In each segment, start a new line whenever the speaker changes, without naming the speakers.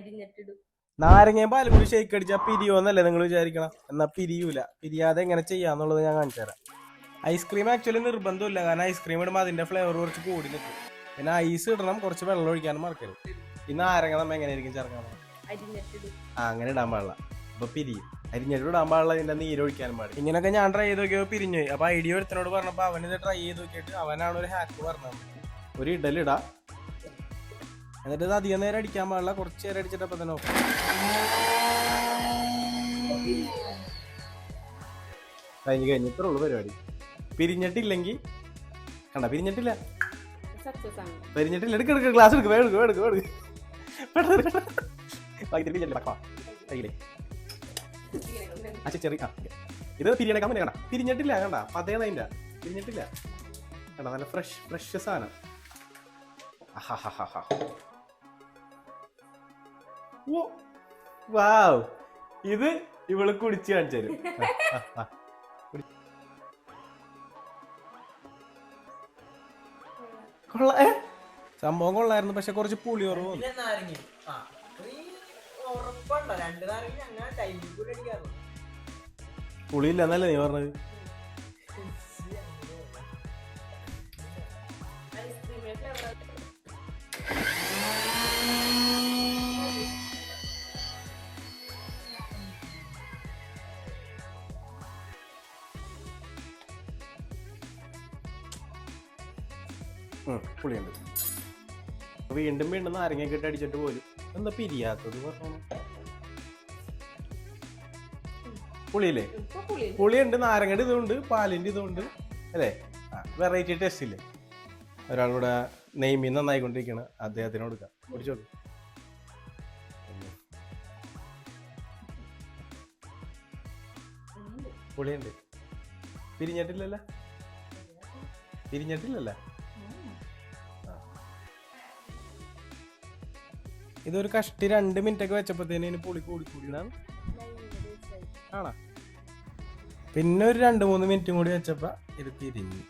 അരിഞ്ഞിട്ടിടും.
നാരങ്ങയും പാലും കൂടി ഷേക്ക് അടിച്ചാൽ പിരിയോന്നല്ലേ നിങ്ങൾ വിചാരിക്കണം? എന്നാ പിരിയൂല. പിരിയാതെ എങ്ങനെ ചെയ്യാന്നുള്ളത് ഞാൻ കാണിച്ചു തരാം. ഐസ്ക്രീം ആക്ച്വലി നിർബന്ധമില്ല കാരണം ഐസ്ക്രീം ഇടുമ്പോൾ അതിന്റെ ഫ്ലേവർ കുറച്ച് കൂടി നിൽക്കും പിന്നെ ഐസ് ഇടണം കുറച്ച് വെള്ളം ഒഴിക്കാനും മറക്കരുത്. ഈ നാരങ്ങ നമ്മ എങ്ങനെയായിരിക്കും ചേർക്കാൻ ആ അങ്ങനെ ഇടാൻ പാടില്ല. അപ്പൊ പിരിയും. അരിഞ്ഞിട്ട് ഇടാൻ പാടില്ല ഇതിന്റെ നീര് ഒഴിക്കാനും പാടില്ല. ഇങ്ങനെയൊക്കെ ഞാൻ ട്രൈ ചെയ്ത് നോക്കിയപ്പോൾ പിരിഞ്ഞു പോയി. അപ്പൊ ഐഡിയ ഒരുത്തനോട് പറഞ്ഞപ്പോൾ അവൻ ഇത് ട്രൈ ചെയ്ത് നോക്കിയിട്ട് അവനാണ് ഒരു ഹാക്ക് പറഞ്ഞത്. ഒരു ഇടലിടാ എന്നിട്ട് ഇത് അധികം നേരം അടിക്കാൻ പാടില്ല. കുറച്ച് നേരം അടിച്ചിട്ട് കഴിഞ്ഞു തന്നെ off. കഴിഞ്ഞ് കഴിഞ്ഞിത്രേ ഉള്ളൂ പരിപാടി. പിരിഞ്ഞിട്ടില്ലെങ്കിൽ കണ്ട പിരിഞ്ഞിട്ടില്ല. പിരിഞ്ഞിട്ടില്ല. എടുക്ക് എടുക്ക് ഗ്ലാസ് എടുക്ക് പെട്ടെന്ന് എടുക്ക്. ബാക്കി തിരികെ ചെല്ലു, വെക്കാം. ആ. ഇത് പിരിയണേക്കാൻ പറ്റില്ല കണ്ട. പിരിഞ്ഞിട്ടില്ല കണ്ട. പതേതാ അതിന്റെ പിരിഞ്ഞിട്ടില്ല. കണ്ട നല്ല ഫ്രഷ് ഫ്രഷ് സാധനം. ഓ, വാവ്. ഇത് ഇവൾ കുടിച്ച് കാണിച്ചു തരും. കൊള്ള സംഭവം കൊള്ളായിരുന്നു പക്ഷെ കുറച്ച് പുളി
ഉറവും
പുളിയില്ല എന്നല്ലേ നീ പറഞ്ഞത്? പുളിയുണ്ട്. വീണ്ടും വീണ്ടും നാരങ്ങയൊക്കെ ഇട്ട് അടിച്ചിട്ട് പോലും എന്താ പിരിയാത്തത് പറഞ്ഞു പുളിയില്ലേ? പുളിയുണ്ട്. നാരങ്ങയുടെ ഇതുണ്ട് പാലിന്റെ ഇതുണ്ട് അല്ലേ? വെറൈറ്റി ടേസ്റ്റ് ഇല്ലേ? ഒരാളിവിടെ നെയ്മി നന്നായിക്കൊണ്ടിരിക്കുകയാണ് അദ്ദേഹത്തിന് കൊടുക്കാം. കുടിച്ചോളൂ പുളിയുണ്ട്. പിരിഞ്ഞിട്ടില്ലല്ല? പിരിഞ്ഞിട്ടില്ലല്ല? ഇതൊരു കഷ്ടി രണ്ട് മിനിറ്റ് ഒക്കെ വെച്ചപ്പോഴത്തേന് ഇതിന് പുളി കൂടി കൂടിയതാണ് ആണോ? പിന്നെ ഒരു രണ്ട് മൂന്ന് മിനിറ്റും കൂടി വെച്ചപ്പോ ഇത് പിരിഞ്ഞു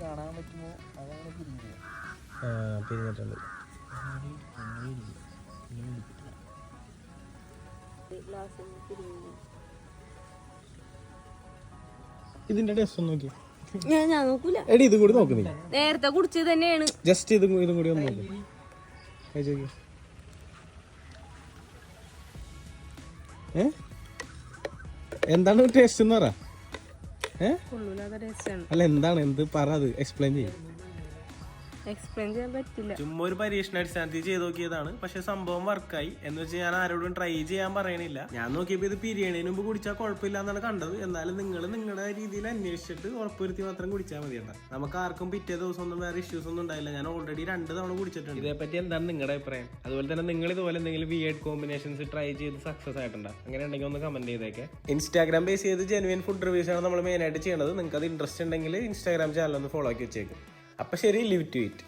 കാണാൻ പറ്റുമോ? അതങ്ങനെ പിരിഞ്ഞു
ആ, പിരിഞ്ഞിട്ടുണ്ട് ഇതിന്റെ ടേസ്റ്റ് ഒന്ന് നോക്കി
ഞാൻ ഞാൻ നോക്കൂല.
എടി ഇതും കൂടി നോക്ക് നീ.
നേരത്തെ കുടിച്ചത് തന്നെയാണ്.
ജസ്റ്റ് ഇതും ഇതും കൂടി ഒന്ന് നോക്ക്. ഏ? എന്താണ് ടേസ്റ്റ് എന്ന് പറ? അല്ല എന്താണ്? എന്ത് പറ അത്? എക്സ്പ്ലെയിൻ ചെയ്യും.
എക്സ്പ്ലെയിൻ ചെയ്യാൻ പറ്റില്ല.
ചുമ്മാ ഒരു പരീക്ഷണ അടിസ്ഥാനത്തിൽ ചെയ്ത് നോക്കിയതാണ്. പക്ഷെ സംഭവം വർക്കായി എന്ന് വെച്ചാൽ ഞാൻ ആരോടും ട്രൈ ചെയ്യാൻ പറയണില്ല. ഞാൻ നോക്കിയപ്പോൾ ഇത് പിരിയണതിന് മുമ്പ് കുടിച്ചാൽ കുഴപ്പമില്ല എന്നാണ് കണ്ടത്. എന്നാലും നിങ്ങൾ നിങ്ങളുടെ രീതിയിൽ അന്വേഷിച്ചിട്ട് ഉറപ്പുവരുത്തി മാത്രം കുടിച്ചാൽ മതി നമുക്ക് ആർക്കും പിറ്റേ ദിവസം ഒന്നും വേറെ ഇഷ്യൂസ് ഒന്നും ഉണ്ടായില്ല. ഞാൻ ഓൾറെഡി രണ്ട് തവണ കുടിച്ചിട്ടുണ്ട്. ഇതേപ്പറ്റി എന്താണ് നിങ്ങളുടെ അഭിപ്രായം? അതുപോലെ തന്നെ നിങ്ങൾ ഇതുപോലെ എന്തെങ്കിലും വിയേഡ് കോമ്പിനേഷൻസ് ട്രൈ ചെയ്ത് സക്സസ് ആയിട്ടുണ്ടോ? അങ്ങനെ ഉണ്ടെങ്കിൽ ഒന്ന് കമന്റ് ചെയ്തേക്കെ. ഇൻസ്റ്റാഗ്രാം ബേസ് ചെയ്ത് ജെനുവിൻ ഫുഡ് റിവ്യൂസ് ആണ് നമ്മൾ മെയിൻ ആയിട്ട് ചെയ്യുന്നത് നിങ്ങൾക്ക് അത് ഇൻട്രസ്റ്റ് ഉണ്ടെങ്കിൽ ഇൻസ്റ്റാഗ്രാം ചാനൽ ഒന്ന് ഫോളോ ആക്കി വെച്ചേക്കും. അപ്പൊ ശരി ലിവ് ടു ഇറ്റ്